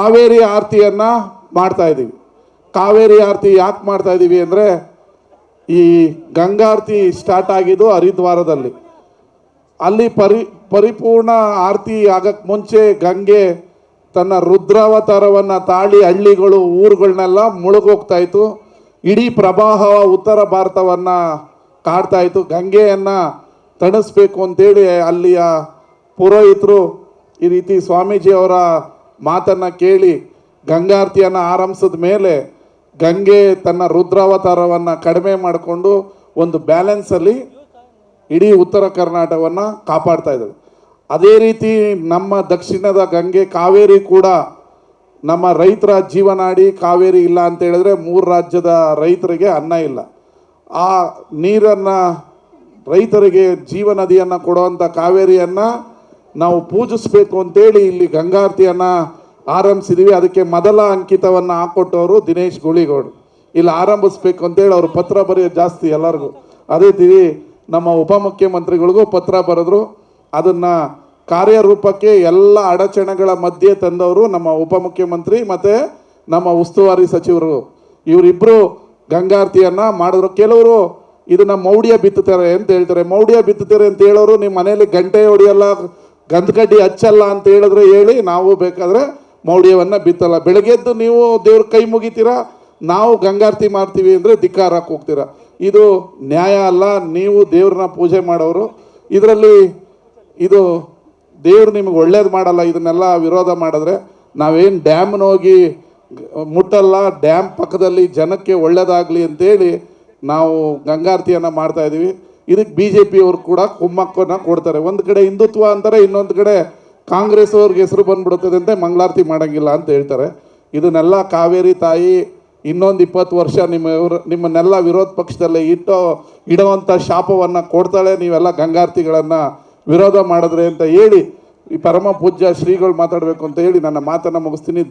ಕಾವೇರಿ ಆರತಿಯನ್ನು ಮಾಡ್ತಾ ಇದ್ದೀವಿ ಕಾವೇರಿ ಆರತಿ ಯಾಕೆ ಮಾಡ್ತಾ ಇದ್ದೀವಿ ಅಂದರೆ ಈ ಗಂಗಾರತಿ ಸ್ಟಾರ್ಟ್ ಆಗಿದ್ದು ಹರಿದ್ವಾರದಲ್ಲಿ. ಅಲ್ಲಿ ಪರಿ, ಪರಿಪೂರ್ಣ ಆರತಿ ಆಗಕ್ಕೆ ಮುಂಚೆ ಗಂಗೆ ತನ್ನ ರುದ್ರಾವತಾರವನ್ನು ತಾಳಿ ಹಳ್ಳಿಗಳು ಊರುಗಳನ್ನೆಲ್ಲ ಮುಳುಗೋಗ್ತಾ ಇತ್ತು. ಇಡೀ ಪ್ರವಾಹ ಉತ್ತರ ಭಾರತವನ್ನು ಕಾಡ್ತಾ ಇತ್ತು. ಗಂಗೆಯನ್ನು ತಣಿಸ್ಬೇಕು ಅಂತೇಳಿ ಅಲ್ಲಿಯ ಪುರೋಹಿತರು ಈ ರೀತಿ ಸ್ವಾಮೀಜಿಯವರ ಮಾತನ್ನು ಕೇಳಿ ಗಂಗಾರತಿಯನ್ನು ಆರಂಭಿಸಿದ ಮೇಲೆ ಗಂಗೆ ತನ್ನ ರುದ್ರಾವತಾರವನ್ನು ಕಡಿಮೆ ಮಾಡಿಕೊಂಡು ಒಂದು ಬ್ಯಾಲೆನ್ಸಲ್ಲಿ ಇಡೀ ಉತ್ತರ ಕರ್ನಾಟಕವನ್ನು ಕಾಪಾಡ್ತಾ ಇದ್ದಾರೆ. ಅದೇ ರೀತಿ ನಮ್ಮ ದಕ್ಷಿಣದ ಗಂಗೆ ಕಾವೇರಿ ಕೂಡ ನಮ್ಮ ರೈತರ ಜೀವನಾಡಿ ಕಾವೇರಿ ಇಲ್ಲ ಅಂತ ಹೇಳಿದ್ರೆ ಮೂರು ರಾಜ್ಯದ ರೈತರಿಗೆ ಅನ್ನ ಇಲ್ಲ. ಆ ನೀರನ್ನು ರೈತರಿಗೆ ಜೀವನದಿಯನ್ನು ಕೊಡುವಂಥ ಕಾವೇರಿಯನ್ನು ನಾವು ಪೂಜಿಸ್ಬೇಕು ಅಂತೇಳಿ ಇಲ್ಲಿ ಗಂಗಾರತಿಯನ್ನು ಆರಂಭಿಸಿದೀವಿ. ಅದಕ್ಕೆ ಮೊದಲ ಅಂಕಿತವನ್ನು ಹಾಕೊಟ್ಟವರು ದಿನೇಶ್ ಗುಳಿಗೌಡ್. ಇಲ್ಲಿ ಆರಂಭಿಸ್ಬೇಕು ಅಂತೇಳಿ ಅವರು ಪತ್ರ ಬರೆಯೋದು ಜಾಸ್ತಿ ಎಲ್ಲರಿಗೂ. ಅದೇ ರೀತಿ ನಮ್ಮ ಉಪಮುಖ್ಯಮಂತ್ರಿಗಳಿಗೂ ಪತ್ರ ಬರೆದ್ರು. ಅದನ್ನು ಕಾರ್ಯರೂಪಕ್ಕೆ ಎಲ್ಲ ಅಡಚಣೆಗಳ ಮಧ್ಯೆ ತಂದವರು ನಮ್ಮ ಉಪಮುಖ್ಯಮಂತ್ರಿ ಮತ್ತು ನಮ್ಮ ಉಸ್ತುವಾರಿ ಸಚಿವರು. ಇವರಿಬ್ಬರು ಗಂಗಾರತಿಯನ್ನು ಮಾಡಿದ್ರು. ಕೆಲವರು ಇದನ್ನು ಮೌಢ್ಯ ಬಿತ್ತುತ್ತಾರೆ ಅಂತ ಹೇಳ್ತಾರೆ. ಮೌಢ್ಯ ಬಿತ್ತುತ್ತಾರೆ ಅಂತ ಹೇಳೋರು ನಿಮ್ಮ ಮನೆಯಲ್ಲಿ ಗಂಟೆ ಹೊಡಿಯಲ್ಲ ಗಂಧಕಡ್ಡಿ ಹಚ್ಚಲ್ಲ ಅಂತ ಹೇಳಿದ್ರೆ ಹೇಳಿ, ನಾವು ಬೇಕಾದ್ರೆ ಮೌಢ್ಯವನ್ನು ಬಿತ್ತಲ್ಲ. ಬೆಳಗ್ಗೆದ್ದು ನೀವು ದೇವ್ರ ಕೈ ಮುಗಿತೀರಾ? ನಾವು ಗಂಗಾರತಿ ಮಾಡ್ತೀವಿ ಅಂದರೆ ಧಿಕ್ಕಾರಕ್ಕೆ ಹೋಗ್ತೀರಾ? ಇದು ನ್ಯಾಯ ಅಲ್ಲ, ನೀವು ದೇವ್ರನ್ನ ಪೂಜೆ ಮಾಡೋರು. ಇದರಲ್ಲಿ ಇದು ದೇವ್ರು ನಿಮಗೆ ಒಳ್ಳೇದು ಮಾಡಲ್ಲ, ಇದನ್ನೆಲ್ಲ ವಿರೋಧ ಮಾಡಿದ್ರೆ ನಾವೇನು ಡ್ಯಾಮ್ನ ಹೋಗಿ ಮುಟ್ಟಲ್ಲ, ಡ್ಯಾಮ್ ಪಕ್ಕದಲ್ಲಿ ಜನಕ್ಕೆ ಒಳ್ಳೇದಾಗಲಿ ಅಂತೇಳಿ ನಾವು ಗಂಗಾರತಿಯನ್ನು ಮಾಡ್ತಾ ಇದ್ದೀವಿ ಇದಕ್ಕೆ ಬಿ ಜೆ ಪಿಯವರು ಕೂಡ ಕುಮ್ಮಕ್ಕನ್ನ ಕೊಡ್ತಾರೆ. ಒಂದು ಕಡೆ ಹಿಂದುತ್ವ ಅಂತಾರೆ, ಇನ್ನೊಂದು ಕಡೆ ಕಾಂಗ್ರೆಸ್ ಅವ್ರಿಗೆ ಹೆಸರು ಬಂದ್ಬಿಡುತ್ತದೆ ಅಂತ ಮಂಗಳಾರತಿ ಮಾಡೋಂಗಿಲ್ಲ ಅಂತ ಹೇಳ್ತಾರೆ. ಇದನ್ನೆಲ್ಲ ಕಾವೇರಿ ತಾಯಿ ಇನ್ನೊಂದು ಇಪ್ಪತ್ತು ವರ್ಷ ನಿಮ್ಮ ನಿಮ್ಮನ್ನೆಲ್ಲ ವಿರೋಧ ಪಕ್ಷದಲ್ಲೇ ಇಟ್ಟು ಇಡುವಂಥ ಶಾಪವನ್ನು ಕೊಡ್ತಾಳೆ. ನೀವೆಲ್ಲ ಗಂಗಾರ್ತಿಗಳನ್ನು ವಿರೋಧ ಮಾಡಿದ್ರೆ ಅಂತ ಹೇಳಿ ಈ ಪರಮ ಪೂಜ್ಯ ಶ್ರೀಗಳು ಮಾತಾಡಬೇಕು ಅಂತ ಹೇಳಿ ನನ್ನ ಮಾತನ್ನು ಮುಗಿಸ್ತೀನಿ.